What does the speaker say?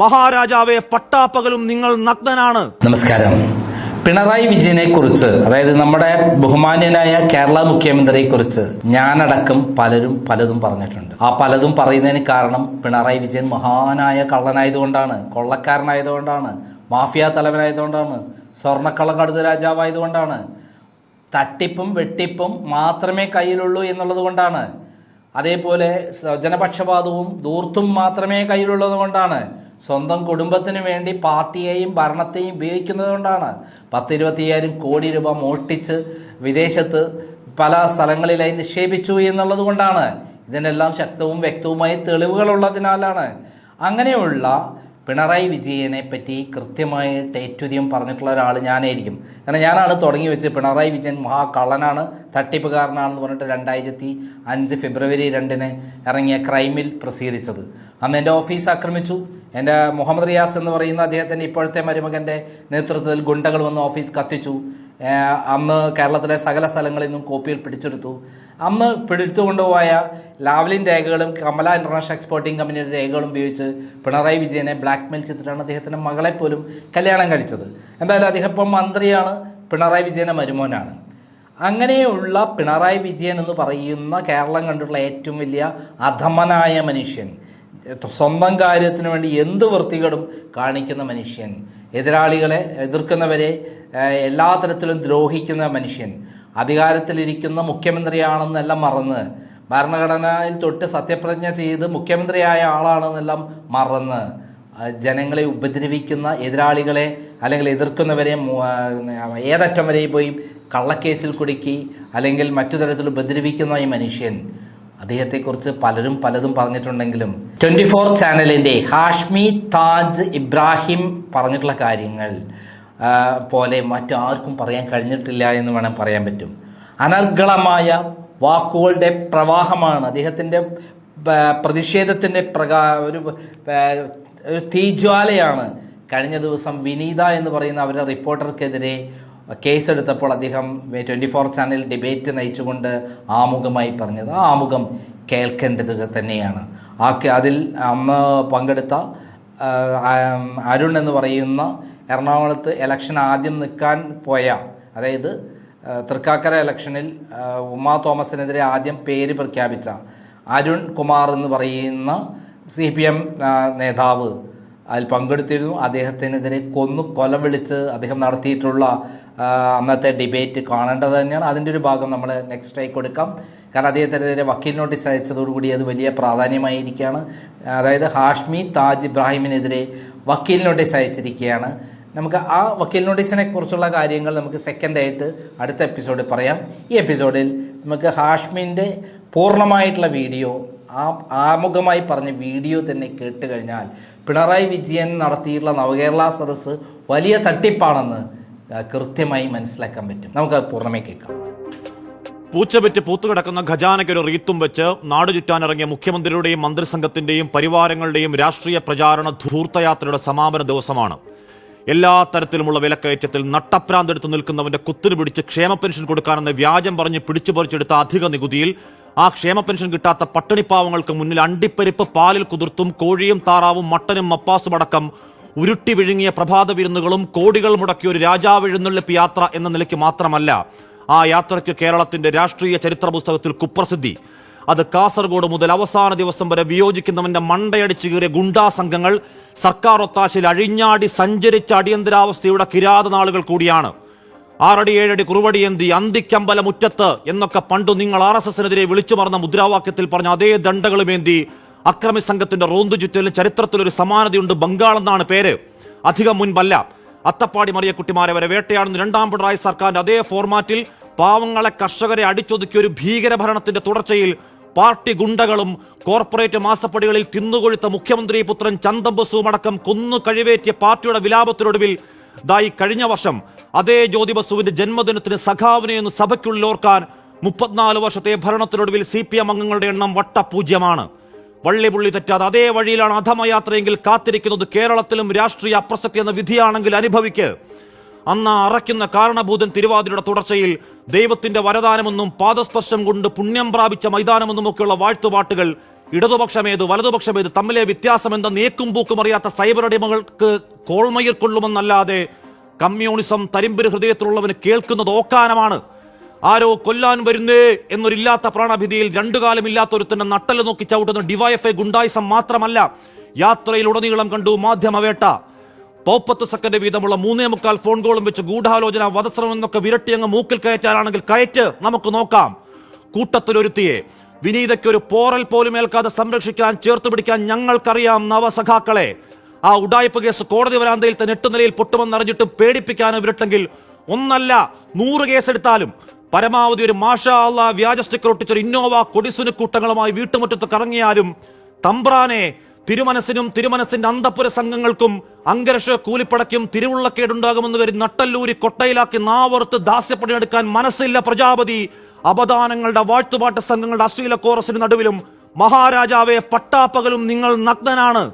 മഹാരാജാവെ പട്ടാപ്പകലും നിങ്ങൾ നഗ്നനാണ്. നമസ്കാരം. പിണറായി വിജയനെ കുറിച്ച് അതായത് നമ്മുടെ ബഹുമാന്യനായ കേരള മുഖ്യമന്ത്രിയെ കുറിച്ച് ഞാനടക്കം പലരും പലതും പറഞ്ഞിട്ടുണ്ട്. ആ പലതും പറയുന്നതിന് കാരണം പിണറായി വിജയൻ മഹാനായ കള്ളനായതുകൊണ്ടാണ് കൊള്ളക്കാരനായതുകൊണ്ടാണ് മാഫിയ തലവനായതുകൊണ്ടാണ് സ്വർണക്കള്ളക്കടുത്ത രാജാവായതുകൊണ്ടാണ് തട്ടിപ്പും വെട്ടിപ്പും മാത്രമേ കയ്യിലുള്ളൂ എന്നുള്ളത് കൊണ്ടാണ് അതേപോലെ ജനപക്ഷപാതവും ദൂർത്തും മാത്രമേ കയ്യിലുള്ളത് കൊണ്ടാണ് സ്വന്തം കുടുംബത്തിന് വേണ്ടി പാർട്ടിയെയും ഭരണത്തെയും ഉപയോഗിക്കുന്നത് കൊണ്ടാണ് പത്തിരുപത്തിയ്യായിരം കോടി രൂപ മോഷ്ടിച്ച് വിദേശത്ത് പല സ്ഥലങ്ങളിലായി നിക്ഷേപിച്ചു എന്നുള്ളത് കൊണ്ടാണ്. ഇതിനെല്ലാം ശക്തവും വ്യക്തവുമായ തെളിവുകളുള്ളതിനാലാണ് അങ്ങനെയുള്ള പിണറായി വിജയനെ പറ്റി കൃത്യമായിട്ട് ഏറ്റവും പറഞ്ഞിട്ടുള്ള ഒരാൾ ഞാനായിരിക്കും. കാരണം ഞാനാണ് തുടങ്ങി വെച്ച് പിണറായി വിജയൻ മഹാകള്ളനാണ് തട്ടിപ്പുകാരനാണെന്ന് പറഞ്ഞിട്ട് രണ്ടായിരത്തി അഞ്ച് ഫെബ്രുവരി രണ്ടിന് ഇറങ്ങിയ ക്രൈമിൽ പ്രസിദ്ധീകരിച്ചത്. അന്ന് എന്റെ ഓഫീസ് ആക്രമിച്ചു. എന്റെ മുഹമ്മദ് റിയാസ് എന്ന് പറയുന്ന അദ്ദേഹത്തിന്റെ ഇപ്പോഴത്തെ മരുമകന്റെ നേതൃത്വത്തിൽ ഗുണ്ടകൾ വന്ന് ഓഫീസ് കത്തിച്ചു. അന്ന് കേരളത്തിലെ സകല സ്ഥലങ്ങളിൽ നിന്നും കോപ്പികൾ പിടിച്ചെടുത്തു. അന്ന് പിടിച്ചുകൊണ്ടുപോയ ലാവ്ലിൻ രേഖകളും കമല ഇന്റർനാഷണൽ എക്സ്പോർട്ടിംഗ് കമ്പനിയുടെ രേഖകളും ഉപയോഗിച്ച് പിണറായി വിജയനെ ബ്ലാക്ക്മെയിൽ ചെയ്തിട്ടാണ് അദ്ദേഹത്തിന്റെ മകളെ പോലും കല്യാണം കഴിച്ചത്. എന്തായാലും അദ്ദേഹം ഇപ്പം മന്ത്രിയാണ് പിണറായി വിജയന്റെ മരുമോനാണ്. അങ്ങനെയുള്ള പിണറായി വിജയൻ എന്ന് പറയുന്ന കേരളം കണ്ടിട്ടുള്ള ഏറ്റവും വലിയ അധമനായ മനുഷ്യൻ സ്വന്തം കാര്യത്തിന് വേണ്ടി എന്ത് വൃത്തികളും കാണിക്കുന്ന മനുഷ്യൻ. എതിരാളികളെ എതിർക്കുന്നവരെ എല്ലാ തരത്തിലും ദ്രോഹിക്കുന്ന മനുഷ്യൻ. അധികാരത്തിലിരിക്കുന്ന മുഖ്യമന്ത്രിയാണെന്നെല്ലാം മറന്ന് ഭരണഘടനയിൽ തൊട്ട് സത്യപ്രതിജ്ഞ ചെയ്ത് മുഖ്യമന്ത്രിയായ ആളാണെന്നെല്ലാം മറന്ന് ജനങ്ങളെ ഉപദ്രവിക്കുന്ന എതിരാളികളെ അല്ലെങ്കിൽ എതിർക്കുന്നവരെ ഏതറ്റം വരെ പോയി കള്ളക്കേസിൽ കുടുക്കി അല്ലെങ്കിൽ മറ്റു തരത്തിൽ ഉപദ്രവിക്കുന്ന ഈ മനുഷ്യൻ. അദ്ദേഹത്തെക്കുറിച്ച് പലരും പലതും പറഞ്ഞിട്ടുണ്ടെങ്കിലും ട്വന്റി ഫോർ ചാനലിന്റെ ഹാഷ്മി താജ് ഇബ്രാഹിം പറഞ്ഞിട്ടുള്ള കാര്യങ്ങൾ പോലെ മറ്റാർക്കും പറയാൻ കഴിഞ്ഞിട്ടില്ല എന്ന് വേണം പറയാൻ പറ്റും. അനർഗളമായ വാക്കുകളുടെ പ്രവാഹമാണ് അദ്ദേഹത്തിന്റെ പ്രതിഷേധത്തിന്റെ പ്രകാ ഒരു തീജ്വാലയാണ്. കഴിഞ്ഞ ദിവസം വിനീത എന്ന് പറയുന്ന അവരുടെ റിപ്പോർട്ടർക്കെതിരെ കേസെടുത്തപ്പോൾ അദ്ദേഹം ട്വന്റി ഫോർ ചാനൽ ഡിബേറ്റ് നയിച്ചുകൊണ്ട് ആമുഖമായി പറഞ്ഞത്. ആ ആമുഖം കേൾക്കേണ്ടത് തന്നെയാണ്. ആ അതിൽ അന്ന് പങ്കെടുത്ത അരുൺ എന്ന് പറയുന്ന എറണാകുളത്ത് ഇലക്ഷൻ ആദ്യം നിൽക്കാൻ പോയ അതായത് തൃക്കാക്കര ഇലക്ഷനിൽ ഉമാ തോമസിനെതിരെ ആദ്യം പേര് പ്രഖ്യാപിച്ച അരുൺ കുമാർ എന്ന് പറയുന്ന സി പി എം നേതാവ് അതിൽ പങ്കെടുത്തിരുന്നു. അദ്ദേഹത്തിനെതിരെ കൊന്നു കൊലം വിളിച്ച് അദ്ദേഹം നടത്തിയിട്ടുള്ള അന്നത്തെ ഡിബേറ്റ് കാണേണ്ടത് തന്നെയാണ്. അതിന്റെ ഒരു ഭാഗം നമ്മൾ നെക്സ്റ്റ് ആയി കൊടുക്കാം. കാരണം അദ്ദേഹത്തിനെതിരെ വക്കീൽ നോട്ടീസ് അയച്ചതോടുകൂടി അത് വലിയ പ്രാധാന്യമായിരിക്കുകയാണ്. അതായത് ഹാഷ്മി താജ് ഇബ്രാഹിമിനെതിരെ വക്കീൽ നോട്ടീസ് അയച്ചിരിക്കുകയാണ്. നമുക്ക് ആ വക്കീൽ നോട്ടീസിനെ കുറിച്ചുള്ള കാര്യങ്ങൾ നമുക്ക് സെക്കൻഡ് ആയിട്ട് അടുത്ത എപ്പിസോഡിൽ പറയാം. ഈ എപ്പിസോഡിൽ നമുക്ക് ഹാഷ്മിന്റെ പൂർണമായിട്ടുള്ള വീഡിയോ ആ ആമുഖമായി പറഞ്ഞ വീഡിയോ തന്നെ കേട്ട് കഴിഞ്ഞാൽ പിണറായി വിജയൻ നടത്തിയിട്ടുള്ള നവകേരള സദസ്സ് വലിയ തട്ടിപ്പാണെന്ന് കൃത്യമായി മനസ്സിലാക്കാൻ പറ്റും. നമുക്ക് പൂർണമായി കേൾക്കാം. പൂച്ചവെറ്റ് പൂത്തുകിടക്കുന്ന ഖജാനയ്ക്കൊരു റീത്തും വെച്ച് നാടു ചുറ്റാനിറങ്ങിയ മുഖ്യമന്ത്രിയുടെയും മന്ത്രിസംഘത്തിന്റെയും പരിവാരങ്ങളുടെയും രാഷ്ട്രീയ പ്രചാരണ ധൂർത്തയാത്രയുടെ സമാപന ദിവസമാണ്. എല്ലാ തരത്തിലുമുള്ള വിലക്കയറ്റത്തിൽ നട്ടപ്രാന്തെടുത്ത് നിൽക്കുന്നവന്റെ കുത്തിനു പിടിച്ച് ക്ഷേമ പെൻഷൻ കൊടുക്കാനെന്ന് വ്യാജം പറഞ്ഞ് പിടിച്ചു പറിച്ചെടുത്ത അധിക നികുതിയിൽ ആ ക്ഷേമ പെൻഷൻ കിട്ടാത്ത പട്ടിണിപ്പാവങ്ങൾക്ക് മുന്നിൽ അണ്ടിപ്പരിപ്പ് പാലിൽ കുതിർത്തും കോഴിയും താറാവും മട്ടനും മപ്പാസും അടക്കം ഉരുട്ടി വിഴുങ്ങിയ പ്രഭാത വിരുന്നുകളും കോടികൾ മുടക്കിയ ഒരു രാജാവ് എഴുന്നള്ളിപ്പ് യാത്ര എന്ന നിലയ്ക്ക് മാത്രമല്ല ആ യാത്രയ്ക്ക് കേരളത്തിന്റെ രാഷ്ട്രീയ ചരിത്ര പുസ്തകത്തിൽ കുപ്രസിദ്ധി. അത് കാസർഗോഡ് മുതൽ അവസാന ദിവസം വരെ വിയോജിക്കുന്നവന്റെ മണ്ടയടിച്ചു കീറിയ ഗുണ്ടാ സംഘങ്ങൾ സർക്കാർ ഒത്താശയിൽ അഴിഞ്ഞാടി സഞ്ചരിച്ച അടിയന്തരാവസ്ഥയുടെ കിരാത നാളുകൾ കൂടിയാണ്. ആറടി ഏഴടി കുറുവടി എന്തി അന്തിക്കമ്പല മുറ്റത്ത് എന്നൊക്കെ പണ്ട് നിങ്ങൾ ആർ എസ് എസിനെതിരെ വിളിച്ചു മറന്ന മുദ്രാവാക്യത്തിൽ പറഞ്ഞ അതേ ദണ്ഡകളുമേന്തി അക്രമി സംഘത്തിന്റെ റോന്തു ചുറ്റലിൽ ചരിത്രത്തിൽ ഒരു സമാനതയുണ്ട്. ബംഗാൾ എന്നാണ് പേര്. അധികം മുൻപല്ല. അത്തപ്പാടി മറിയക്കുട്ടിമാരെ വരെ വേട്ടയാടുന്ന രണ്ടാം പിണറായി സർക്കാരിന്റെ അതേ ഫോർമാറ്റിൽ പാവങ്ങളെ കർഷകരെ അടിച്ചൊതുക്കിയ ഒരു ഭീകരഭരണത്തിന്റെ തുടർച്ചയിൽ പാർട്ടി ഗുണ്ടകളും കോർപ്പറേറ്റ് മാസപ്പടികളിൽ തിന്നുകൊഴുത്ത മുഖ്യമന്ത്രി പുത്രൻ ചന്ദംബസുവും അടക്കം കൊന്നു കഴിവേറ്റിയ പാർട്ടിയുടെ വിലാപത്തിനൊടുവിൽ ദായി കഴിഞ്ഞ വർഷം അതേ ജ്യോതി ബസുവിന്റെ ജന്മദിനത്തിന് സഖാവിനെ എന്ന് സഭയ്ക്കുള്ളിൽ ഓർക്കാൻ മുപ്പത്തിനാല് വർഷത്തെ ഭരണത്തിനൊടുവിൽ സി പി എം അംഗങ്ങളുടെ എണ്ണം വട്ടപൂജ്യമാണ്. വള്ളി പുള്ളി തെറ്റാതെ അതേ വഴിയിലാണ് അധമയാത്രയെങ്കിൽ കാത്തിരിക്കുന്നത് കേരളത്തിലും രാഷ്ട്രീയ അപ്രസക്തി എന്ന വിധിയാണെങ്കിൽ അനുഭവിക്ക്. അന്ന് അറയ്ക്കുന്ന കാരണഭൂതൻ തിരുവാതിരയുടെ തുടർച്ചയിൽ ദൈവത്തിന്റെ വരദാനമെന്നും പാദസ്പർശം കൊണ്ട് പുണ്യം പ്രാപിച്ച മൈതാനമെന്നും ഒക്കെയുള്ള വാഴ്ത്തുപാട്ടുകൾ ഇടതുപക്ഷമേത് വലതുപക്ഷമേത് തമ്മിലെ വ്യത്യാസം എന്താ നീക്കും പൂക്കും അറിയാത്ത സൈബർ അടിമകൾക്ക് കോൾമയിൽ കൊള്ളുമെന്നല്ലാതെ കമ്മ്യൂണിസം തരിമ്പര് ഹൃദയത്തിലുള്ളവന് കേൾക്കുന്നത് ഓക്കാനമാണ്. ആരോ കൊല്ലാൻ വരുന്നേ എന്നൊരില്ലാത്ത പ്രാണഭിതിയിൽ രണ്ടു കാലമില്ലാത്ത ഒരുത്തന്റെ നട്ടൽ നോക്കി ചവിട്ടുന്ന ഡിവൈഎഫ്ഐ ഗുണ്ടായിസം മാത്രമല്ല യാത്രയിൽ ഉടനീളം കണ്ടു മാധ്യമവേട്ട. പൗപ്പത്ത് സെക്കൻഡ് വീതമുള്ള മൂന്നേ മുക്കാൽ ഫോൺ കോളും വെച്ച് ഗൂഢാലോചന വധശ്രമം എന്നൊക്കെ വിരട്ടി അങ്ങ് മൂക്കിൽ കയറ്റാനാണെങ്കിൽ കയറ്റ് നമുക്ക് നോക്കാം. കൂട്ടത്തിലൊരുത്തിയെ വിനീതയ്ക്ക് ഒരു പോറൽ പോലും ഏൽക്കാതെ സംരക്ഷിക്കാൻ ചേർത്ത് പിടിക്കാൻ ഞങ്ങൾക്കറിയാം നവസഖാക്കളെ. ആ ഉടായ്പ കേസ് കോടതി വരാന്തയിൽ തന്നെ എട്ട് നിലയിൽ പൊട്ടുമെന്നറിഞ്ഞിട്ടും പേടിപ്പിക്കാനും വിരട്ടെങ്കിൽ ഒന്നല്ല നൂറ് കേസെടുത്താലും പരമാവധി ഒരു മാഷാ അല്ല വ്യാജ സ്റ്റിക്കർ ഒട്ടിച്ചൊരു ഇന്നോവ കൊടിസുന കൂട്ടങ്ങളുമായി വീട്ടുമുറ്റത്ത് കറങ്ങിയാലും തമ്പ്രാനെ തിരുമനസിനും തിരുമനസിന്റെ അന്തപുര സംഘങ്ങൾക്കും അങ്കരക്ഷ കൂലിപ്പടയ്ക്കും തിരുവുള്ളക്കേടുണ്ടാകുമെന്ന് കരുതി നട്ടല്ലൂരി കൊട്ടയിലാക്കി നാവറുത്ത് ദാസ്യപ്പണിയെടുക്കാൻ മനസ്സില്ല പ്രജാപതി. അപദാനങ്ങളുടെ വാഴ്ത്തുപാട്ട് സംഘങ്ങളുടെ അശ്ലീല കോറസിന് നടുവിലും മഹാരാജാവെ പട്ടാപ്പകലും നിങ്ങൾ നഗ്നനാണ്.